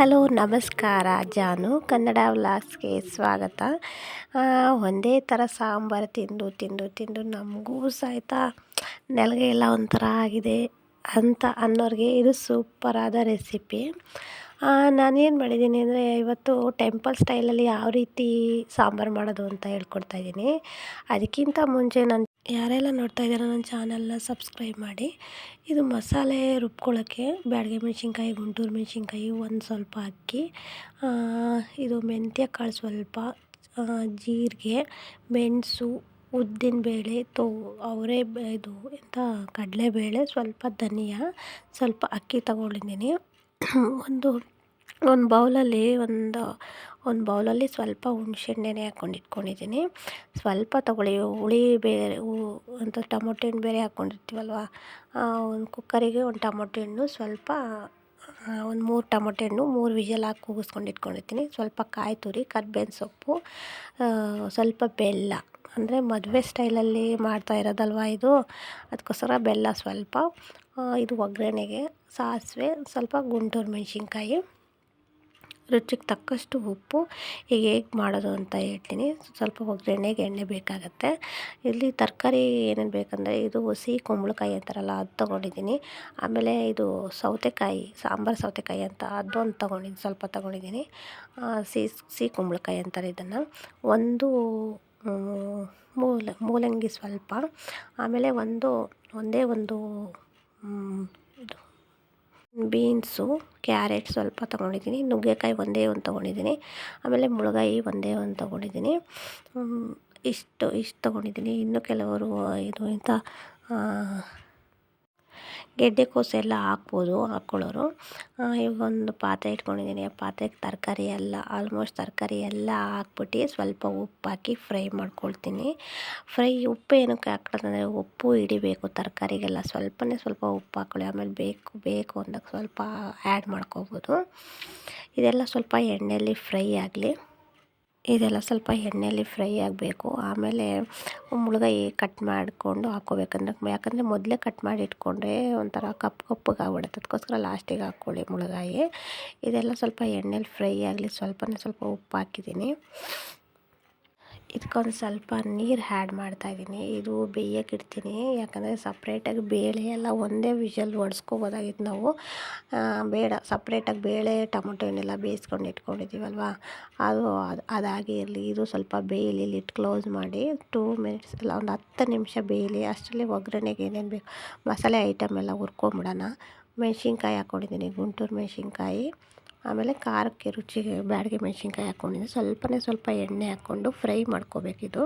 Hello, ನಮಸ್ಕಾರ. ಜಾನು, ಕನ್ನಡ ವ್ಲಾಗ್ಸ್ಗೆ ಸ್ವಾಗತ. ಒಂದೇ ಥರ ಸಾಂಬಾರು ತಿಂದು ತಿಂದು ತಿಂದು ನಮಗೂ ಸಹಿತ ನೆಲಗೆ ಎಲ್ಲ ಒಂಥರ ಆಗಿದೆ ಅಂತ ಅನ್ನೋರಿಗೆ ಇದು ಸೂಪರಾದ ರೆಸಿಪಿ. ನಾನೇನು ಮಾಡಿದ್ದೀನಿ ಅಂದರೆ ಇವತ್ತು ಟೆಂಪಲ್ ಸ್ಟೈಲಲ್ಲಿ ಯಾವ ರೀತಿ ಸಾಂಬಾರು ಮಾಡೋದು ಅಂತ ಹೇಳ್ಕೊಡ್ತಾಯಿದ್ದೀನಿ ಅದಕ್ಕಿಂತ ಮುಂಚೆ ನಾನು ಯಾರೆಲ್ಲ ನೋಡ್ತಾ ಇದ್ದೀರ ನನ್ನ ಚಾನಲ್ನ ಸಬ್ಸ್ಕ್ರೈಬ್ ಮಾಡಿ. ಇದು ಮಸಾಲೆ ರುಬ್ಕೊಳ್ಳೋಕ್ಕೆ ಬ್ಯಾಡಗೆ ಮೆಣಸಿನ್ಕಾಯಿ, ಗುಂಟೂರು ಮೆಣಸಿನ್ಕಾಯಿ ಒಂದು ಸ್ವಲ್ಪ ಅಕ್ಕಿ ಇದು ಮೆಂತ್ಯ ಕಾಳು ಸ್ವಲ್ಪ ಜೀರಿಗೆ, ಮೆಣಸು ಉದ್ದಿನಬೇಳೆ ತೋ, ಅವರೇ ಇದು ಎಂಥ ಕಡಲೆಬೇಳೆ, ಸ್ವಲ್ಪ ಧನಿಯಾ, ಸ್ವಲ್ಪ ಅಕ್ಕಿ ತಗೊಂಡಿದ್ದೀನಿ. ಒಂದು ಒಂದು ಬೌಲಲ್ಲಿ ಒಂದು ಒಂದು ಬೌಲಲ್ಲಿ ಸ್ವಲ್ಪ ಹುಣ್ಸೆಹಣ್ಣೆ ಹಾಕ್ಕೊಂಡು ಇಟ್ಕೊಂಡಿದ್ದೀನಿ. ಸ್ವಲ್ಪ ತೊಗೊಳ್ಳಿ, ಹುಳಿ ಬೇರೆ ಅಂತ ಟೊಮೊಟೊ ಹಣ್ಣು ಬೇರೆ ಹಾಕ್ಕೊಂಡಿರ್ತೀವಲ್ವ? ಒಂದು ಕುಕ್ಕರಿಗೆ ಒಂದು ಟೊಮೊಟೊ ಹಣ್ಣು, ಸ್ವಲ್ಪ ಒಂದು ಮೂರು ಟೊಮೊಟೊ ಹಣ್ಣು, ಮೂರು ವಿಷಲ್ ಹಾಕಿ ಕೂಗಿಸ್ಕೊಂಡು ಇಟ್ಕೊಂಡಿರ್ತೀನಿ. ಸ್ವಲ್ಪ ಕಾಯಿ ತುರಿ, ಕರ್ಬೇವಿನ ಸೊಪ್ಪು ಸ್ವಲ್ಪ ಬೆಲ್ಲ. ಅಂದರೆ ಮದುವೆ ಸ್ಟೈಲಲ್ಲಿ ಮಾಡ್ತಾ ಇರೋದಲ್ವ ಇದು? ಅದಕ್ಕೋಸ್ಕರ ಬೆಲ್ಲ ಸ್ವಲ್ಪ ಇದು ಒಗ್ಗರಣೆಗೆ, ಸಾಸಿವೆ, ಸ್ವಲ್ಪ ಗುಂಟೂರು ಮೆಣಸಿನ್ಕಾಯಿ. ರುಚಿಗೆ ತಕ್ಕಷ್ಟು ಉಪ್ಪು ಈಗ ಹೇಗೆ ಮಾಡೋದು ಅಂತ ಹೇಳ್ತೀನಿ. ಸ್ವಲ್ಪ ಒಗ್ಗರಣೆಗೆ ಎಣ್ಣೆ ಬೇಕಾಗುತ್ತೆ. ಇಲ್ಲಿ ತರಕಾರಿ ಏನೇನು ಬೇಕಂದರೆ ಇದು ಹುಸಿ ಕುಂಬಳಕಾಯಿ ಅಂತಾರಲ್ಲ, ಅದು ತೊಗೊಂಡಿದ್ದೀನಿ. ಆಮೇಲೆ ಇದು ಸೌತೆಕಾಯಿ, ಸಾಂಬಾರು ಸೌತೆಕಾಯಿ ಅಂತ ಅದೊಂದು ತೊಗೊಂಡಿದ್ದೀನಿ ಸ್ವಲ್ಪ ತೊಗೊಂಡಿದ್ದೀನಿ. ಸಿಹಿ ಸಿಹಿ ಕುಂಬಳಕಾಯಿ ಅಂತಾರೆ ಇದನ್ನು. ಒಂದು ಮೂಲ, ಮೂಲಂಗಿ ಸ್ವಲ್ಪ. ಆಮೇಲೆ ಒಂದು, ಒಂದೇ ಒಂದು ಬೀನ್ಸು, ಕ್ಯಾರೆಟ್ ಸ್ವಲ್ಪ ತೊಗೊಂಡಿದ್ದೀನಿ. ನುಗ್ಗೆಕಾಯಿ ಒಂದೇ ಒಂದು ತೊಗೊಂಡಿದ್ದೀನಿ. ಆಮೇಲೆ ಮುಳಗಾಯಿ ಒಂದೇ ಒಂದು ತೊಗೊಂಡಿದ್ದೀನಿ. ಇಷ್ಟು ಇಷ್ಟು ತೊಗೊಂಡಿದ್ದೀನಿ. ಇನ್ನು ಕೆಲವರು ಇದು ಎಂಥ ಗೆಡ್ಡೆಕೋಸು ಎಲ್ಲ ಹಾಕ್ಬೋದು ಹಾಕ್ಕೊಳ್ಳೋರು ಇವೊಂದು ಪಾತ್ರೆ ಇಟ್ಕೊಂಡಿದ್ದೀನಿ. ಆ ಪಾತ್ರೆಗೆ ತರಕಾರಿ ಎಲ್ಲ ಆಲ್ಮೋಸ್ಟ್ ತರಕಾರಿ ಎಲ್ಲ ಹಾಕ್ಬಿಟ್ಟು ಸ್ವಲ್ಪ ಉಪ್ಪು ಹಾಕಿ ಫ್ರೈ ಮಾಡ್ಕೊಳ್ತೀನಿ. ಫ್ರೈ ಉಪ್ಪು ಏನಕ್ಕೆ ಹಾಕ್ತದಂದರೆ ಉಪ್ಪು ಹಿಡಿಬೇಕು ತರಕಾರಿಗೆಲ್ಲ. ಸ್ವಲ್ಪನೇ ಸ್ವಲ್ಪ ಉಪ್ಪು ಹಾಕ್ಕೊಳ್ಳಿ ಆಮೇಲೆ ಬೇಕು ಬೇಕು ಅಂದಾಗ ಸ್ವಲ್ಪ ಆ್ಯಡ್ ಮಾಡ್ಕೋಬೋದು. ಇದೆಲ್ಲ ಸ್ವಲ್ಪ ಎಣ್ಣೆಯಲ್ಲಿ ಫ್ರೈ ಆಗಲಿ. ಇದೆಲ್ಲ ಸ್ವಲ್ಪ ಎಣ್ಣೆಯಲ್ಲಿ ಫ್ರೈ ಆಗಬೇಕು. ಆಮೇಲೆ ಮುಳುಗಾಯಿ ಕಟ್ ಮಾಡಿಕೊಂಡು ಹಾಕ್ಕೋಬೇಕಂದ್ರೆ, ಯಾಕಂದರೆ ಮೊದಲೇ ಕಟ್ ಮಾಡಿ ಇಟ್ಕೊಂಡ್ರೆ ಒಂಥರ ಕಪ್ಪು ಕಪ್ಪಗೆ ಆಗ್ಬಿಡುತ್ತೆ. ಅದಕ್ಕೋಸ್ಕರ ಲಾಸ್ಟಿಗೆ ಹಾಕ್ಕೊಳ್ಳಿ ಮುಳುಗಾಯಿ. ಇದೆಲ್ಲ ಸ್ವಲ್ಪ ಎಣ್ಣೆಲಿ ಫ್ರೈ ಆಗಲಿ, ಸ್ವಲ್ಪನೇ ಸ್ವಲ್ಪ ಉಪ್ಪು ಹಾಕಿದ್ದೀನಿ. ಇದಕ್ಕೊಂದು ಸ್ವಲ್ಪ ನೀರು ಆ್ಯಡ್ ಮಾಡ್ತಾಯಿದ್ದೀನಿ ಇದು ಬೇಯಕ್ಕೆ ಇಡ್ತೀನಿ. ಯಾಕಂದರೆ ಸಪ್ರೇಟಾಗಿ ಬೇಳೆ ಎಲ್ಲ ಒಂದೇ ವಿಷಲ್ ಒಡ್ಸ್ಕೊಬೋದಾಗಿತ್ತು ನಾವು. ಬೇಡ. ಸಪ್ರೇಟಾಗಿ ಬೇಳೆ, ಟೊಮೊಟೊ ಏನೆಲ್ಲ ಬೇಯಿಸ್ಕೊಂಡು ಇಟ್ಕೊಂಡಿದ್ದೀವಲ್ವ ಅದು ಅದು, ಅದಾಗಿ ಇರಲಿ. ಇದು ಸ್ವಲ್ಪ ಬೇಯಲಿ ಲಿಟ್ ಕ್ಲೋಸ್ ಮಾಡಿ ಟೂ ಮಿನಿಟ್ಸ್ ಇಲ್ಲ ಒಂದು ಹತ್ತು ನಿಮಿಷ ಬೇಯಲಿ. ಅಷ್ಟರಲ್ಲಿ ಒಗ್ಗರಣೆಗೆ ಏನೇನು ಬೇಕು? ಮಸಾಲೆ ಐಟಮ್ ಎಲ್ಲ ಹುರ್ಕೊಂಬಿಡೋಣ. ಮೆಣಸಿನ್ಕಾಯಿ ಹಾಕ್ಕೊಂಡಿದ್ದೀನಿ ಗುಂಟೂರು ಮೆಣ್ಸಿನ್ಕಾಯಿ. ಆಮೇಲೆ ಖಾರಕ್ಕೆ ರುಚಿಗೆ ಬ್ಯಾಡಗೆ ಮೆಣಸಿನ್ಕಾಯಿ ಹಾಕ್ಕೊಂಡಿದ್ದೆ. ಸ್ವಲ್ಪನೇ ಸ್ವಲ್ಪ ಎಣ್ಣೆ ಹಾಕ್ಕೊಂಡು ಫ್ರೈ ಮಾಡ್ಕೋಬೇಕಿದು.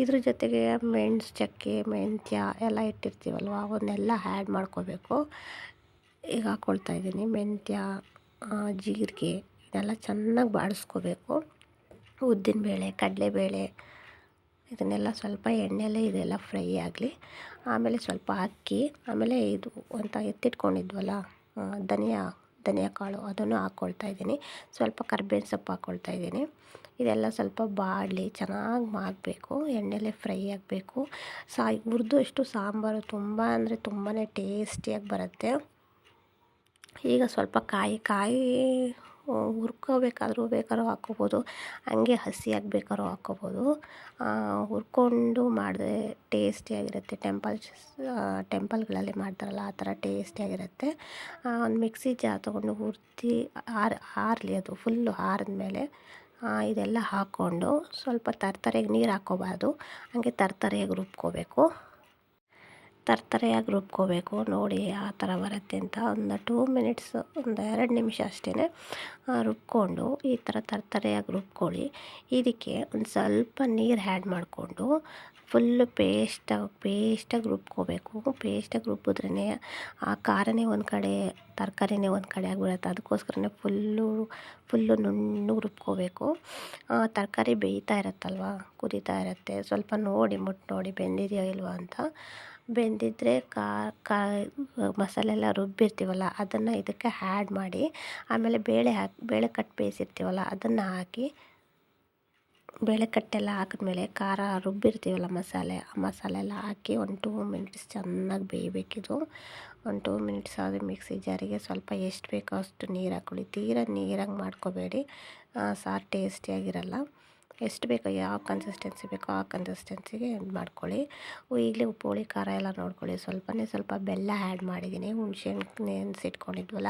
ಇದ್ರ ಜೊತೆಗೆ ಮೆಣಸು ಚಕ್ಕೆ, ಮೆಂತ್ಯ ಎಲ್ಲ ಇಟ್ಟಿರ್ತೀವಲ್ವ, ಅವನ್ನೆಲ್ಲ ಆ್ಯಡ್ ಮಾಡ್ಕೋಬೇಕು. ಈಗ ಹಾಕ್ಕೊಳ್ತಾ ಇದ್ದೀನಿ. ಮೆಂತ್ಯ ಜೀರಿಗೆ ಇದೆಲ್ಲ ಚೆನ್ನಾಗಿ ಬಾಡಿಸ್ಕೋಬೇಕು. ಉದ್ದಿನಬೇಳೆ ಕಡಲೆಬೇಳೆ ಇದನ್ನೆಲ್ಲ ಸ್ವಲ್ಪ ಎಣ್ಣೆಯಲ್ಲೇ ಇದೆಲ್ಲ ಫ್ರೈ ಆಗಲಿ. ಆಮೇಲೆ ಸ್ವಲ್ಪ ಅಕ್ಕಿ, ಆಮೇಲೆ ಇದು ಅಂತ ಎತ್ತಿಟ್ಕೊಂಡಿದ್ವಲ್ಲ ಧನಿಯಾ ಧನಿಯಾ ಕಾಳು ಅದನ್ನು ಹಾಕ್ಕೊಳ್ತಾ ಇದ್ದೀನಿ. ಸ್ವಲ್ಪ ಕರ್ಬೇವಿನ ಸೊಪ್ಪು ಹಾಕ್ಕೊಳ್ತಾ ಇದ್ದೀನಿ. ಇದೆಲ್ಲ ಸ್ವಲ್ಪ ಬಾಡಲಿ ಚೆನ್ನಾಗಿ ಮಾಡಬೇಕು ಎಣ್ಣೆಲೆ ಫ್ರೈ ಆಗಬೇಕು. ಸಾ, ಹುರಿದು ಅಷ್ಟು ಸಾಂಬಾರು ತುಂಬ ಅಂದರೆ ತುಂಬಾ ಟೇಸ್ಟಿಯಾಗಿ ಬರುತ್ತೆ. ಈಗ ಸ್ವಲ್ಪ ಕಾಯಿ ಕಾಯಿ ಹುರ್ಕೋಬೇಕಾದ್ರೂ ಬೇಕಾದ್ರೂ ಹಾಕ್ಕೋಬೋದು. ಹಂಗೆ ಹಸಿಯಾಗಿ ಬೇಕಾದ್ರೂ ಹಾಕ್ಕೋಬೋದು. ಹುರ್ಕೊಂಡು ಮಾಡಿದ್ರೆ ಟೇಸ್ಟಿಯಾಗಿರುತ್ತೆ ಟೆಂಪಲ್ಸ್ ಟೆಂಪಲ್ಗಳಲ್ಲಿ ಮಾಡ್ತಾರಲ್ಲ, ಆ ಥರ ಟೇಸ್ಟಿಯಾಗಿರುತ್ತೆ ಒಂದು ಮಿಕ್ಸಿ ಜಾ ತೊಗೊಂಡು ಹುರ್ದು ಹಾರ ಹಾರಲಿ ಅದು, ಫುಲ್ಲು ಆರಿದ್ಮೇಲೆ ಇದೆಲ್ಲ ಹಾಕ್ಕೊಂಡು ಸ್ವಲ್ಪ ತರ್ತರೆಗೆ ನೀರು ಹಾಕ್ಕೋಬಾರ್ದು. ಹಂಗೆ ತರ್ತರೆಯಾಗಿ ರುಬ್ಕೋಬೇಕು. ತರ್ತರೆಯಾಗಿ ರುಬ್ಕೋಬೇಕು. ನೋಡಿ ಆ ಥರ ಬರುತ್ತೆ ಅಂತ ಒಂದು ಟೂ ಮಿನಿಟ್ಸ್ ಒಂದು ಎರಡು ನಿಮಿಷ ಅಷ್ಟೇ ರುಬ್ಕೊಂಡು ಈ ಥರ ತರ್ತರೆಯಾಗಿ ರುಬ್ಕೊಳ್ಳಿ. ಇದಕ್ಕೆ ಒಂದು ಸ್ವಲ್ಪ ನೀರು ಆ್ಯಡ್ ಮಾಡಿಕೊಂಡು ಫುಲ್ಲು ಪೇಸ್ಟಾಗಿ ಪೇಸ್ಟಾಗಿ ರುಬ್ಕೋಬೇಕು. ಪೇಸ್ಟಾಗಿ ರುಬ್ಬಿದ್ರೇ ಆ ಖಾರನೇ ಒಂದು ಕಡೆ, ತರಕಾರಿನೇ ಒಂದು ಕಡೆ ಆಗಿಬಿಡುತ್ತೆ. ಅದಕ್ಕೋಸ್ಕರನೇ ಫುಲ್ಲು ಫುಲ್ಲು ನುಣ್ಣಗೆ ರುಬ್ಕೋಬೇಕು. ತರಕಾರಿ ಬೇಯ್ತಾ ಇರುತ್ತಲ್ವ? ಕುದೀತಾ ಇರುತ್ತೆ. ಸ್ವಲ್ಪ ನೋಡಿ ಮುಟ್ಟು ನೋಡಿ ಬೆಂದಿದೆಯೋ ಇಲ್ವೋ ಅಂತ. ಬೆಂದಿದ್ದರೆ ಕಾ ಮಸಾಲೆ ಎಲ್ಲ ರುಬ್ಬಿರ್ತೀವಲ್ಲ, ಅದನ್ನು ಇದಕ್ಕೆ ಆ್ಯಡ್ ಮಾಡಿ, ಆಮೇಲೆ ಬೇಳೆ ಹಾಕಿ, ಬೇಳೆ ಕಟ್ ಬೇಯಿಸಿರ್ತೀವಲ್ಲ, ಅದನ್ನು ಹಾಕಿ, ಬೇಳೆ ಕಟ್ಟೆಲ್ಲ ಹಾಕಿದ್ಮೇಲೆ ಖಾರ ರುಬ್ಬಿರ್ತೀವಲ್ಲ ಮಸಾಲೆ, ಆ ಮಸಾಲೆ ಎಲ್ಲ ಹಾಕಿ ಒಂದು ಟೂ ಮಿನಿಟ್ಸ್ ಚೆನ್ನಾಗಿ ಬೇಯಬೇಕಿದು. ಒಂದು ಟೂ ಮಿನಿಟ್ಸ್ ಆದರೆ ಮಿಕ್ಸಿ ಜಾರಿಗೆ ಸ್ವಲ್ಪ ಎಷ್ಟು ಬೇಕೋ ಅಷ್ಟು ನೀರು ಹಾಕ್ಕೊಳ್ಳಿ. ತೀರ ನೀರಾಗಿ ಮಾಡ್ಕೋಬೇಡಿ. ಸಾರು ಟೇಸ್ಟಿಯಾಗಿರಲ್ಲ ಎಷ್ಟು ಬೇಕೋ, ಯಾವ ಕನ್ಸಿಸ್ಟೆನ್ಸಿ ಬೇಕೋ ಆ ಕನ್ಸಿಸ್ಟೆನ್ಸಿಗೆ ಇದು ಮಾಡ್ಕೊಳ್ಳಿ. ಈಗಲೇ ಉಪ್ಪು, ಹುಳಿ, ಖಾರ ಎಲ್ಲ ನೋಡ್ಕೊಳ್ಳಿ. ಸ್ವಲ್ಪನೇ ಸ್ವಲ್ಪ ಬೆಲ್ಲ ಆ್ಯಡ್ ಮಾಡಿದ್ದೀನಿ. ಹುಣ್ಸೆಹಣ್ಣು ನೆನೆಸಿಟ್ಕೊಂಡಿದ್ವಲ್ಲ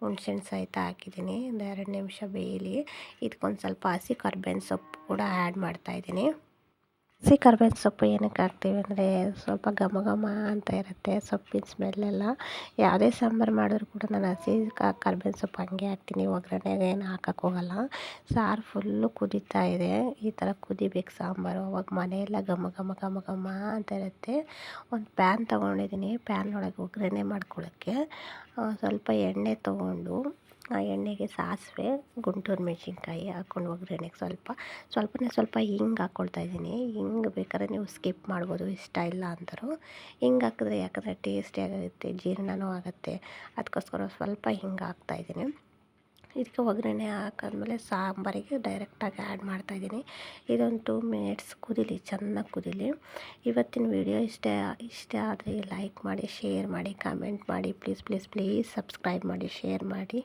ಹುಣ್ಸೆಹಣ್ಣು ಸಹಿತ ಹಾಕಿದ್ದೀನಿ. ಒಂದು ಎರಡು ನಿಮಿಷ ಬೇಯಲಿ. ಇದಕ್ಕೊಂದು ಸ್ವಲ್ಪ ಹಸಿ ಕರ್ಬೇವಿನ ಸೊಪ್ಪು ಕೂಡ ಆ್ಯಡ್ ಮಾಡ್ತಾಯಿದ್ದೀನಿ ಹಸಿ ಕರ್ಬೇವಿನ ಸೊಪ್ಪು ಏನಕ್ಕೆ ಹಾಕ್ತೀವಿ ಅಂದರೆ ಸ್ವಲ್ಪ ಘಮ ಘಮ ಅಂತ ಇರುತ್ತೆ ಸೊಪ್ಪಿನ ಸ್ಮೆಲ್ಲೆಲ್ಲ. ಯಾವುದೇ ಸಾಂಬಾರು ಮಾಡಿದ್ರು ಕೂಡ ನಾನು ಹಸಿ ಕರ್ಬೇವಿನ ಸೊಪ್ಪು ಹಂಗೆ ಹಾಕ್ತೀನಿ, ಒಗ್ಗರಣೆಗೆ ಏನು ಹಾಕಕ್ಕೆ ಹೋಗಲ್ಲ. ಸಾರು ಫುಲ್ಲು ಕುದೀತಾ ಇದೆ. ಈ ಥರ ಕುದಿಬೇಕು ಸಾಂಬಾರು, ಅವಾಗ ಮನೆಯೆಲ್ಲ ಘಮ ಘಮ ಘಮ ಘಮ ಅಂತ ಇರುತ್ತೆ. ಒಂದು ಪ್ಯಾನ್ ತೊಗೊಂಡಿದ್ದೀನಿ, ಪ್ಯಾನ್ ಒಳಗೆ ಒಗ್ಗರಣೆ ಮಾಡ್ಕೊಳ್ಳೋಕ್ಕೆ. ಸ್ವಲ್ಪ ಎಣ್ಣೆ ತೊಗೊಂಡು ಆ ಎಣ್ಣೆಗೆ ಸಾಸಿವೆ, ಗುಂಟೂರು ಮೆಣಸಿನ್ಕಾಯಿ ಹಾಕ್ಕೊಂಡು ಒಗ್ಗರಣೆಗೆ ಸ್ವಲ್ಪ, ಸ್ವಲ್ಪನೇ ಸ್ವಲ್ಪ ಹಿಂಗೆ ಹಾಕ್ಕೊಳ್ತಾ ಇದ್ದೀನಿ. ಹಿಂಗೆ ಬೇಕಾದ್ರೆ ನೀವು ಸ್ಕಿಪ್ ಮಾಡ್ಬೋದು, ಇಷ್ಟ ಇಲ್ಲ ಅಂದರು. ಹಿಂಗೆ ಹಾಕಿದ್ರೆ ಯಾಕಂದರೆ ಟೇಸ್ಟಿಯಾಗುತ್ತೆ ಜೀರ್ಣನೂ ಆಗುತ್ತೆ. ಅದಕ್ಕೋಸ್ಕರ ಸ್ವಲ್ಪ ಹಿಂಗೆ ಹಾಕ್ತಾಯಿದ್ದೀನಿ ಇದಕ್ಕೆ ಒಗ್ಗರಣೆ ಹಾಕಾದ್ಮೇಲೆ ಸಾಂಬಾರಿಗೆ ಡೈರೆಕ್ಟಾಗಿ ಆ್ಯಡ್ ಮಾಡ್ತಾಯಿದ್ದೀನಿ ಇದೊಂದು ಟೂ ಮಿನಿಟ್ಸ್ ಕುದೀಲಿ, ಚೆನ್ನಾಗಿ ಕುದೀಲಿ. ಇವತ್ತಿನ ವಿಡಿಯೋ ಇಷ್ಟ ಇಷ್ಟ ಆದರೆ ಲೈಕ್ ಮಾಡಿ ಶೇರ್ ಮಾಡಿ ಕಮೆಂಟ್ ಮಾಡಿ ಪ್ಲೀಸ್ ಪ್ಲೀಸ್ ಪ್ಲೀಸ್ ಸಬ್ಸ್ಕ್ರೈಬ್ ಮಾಡಿ ಶೇರ್ ಮಾಡಿ.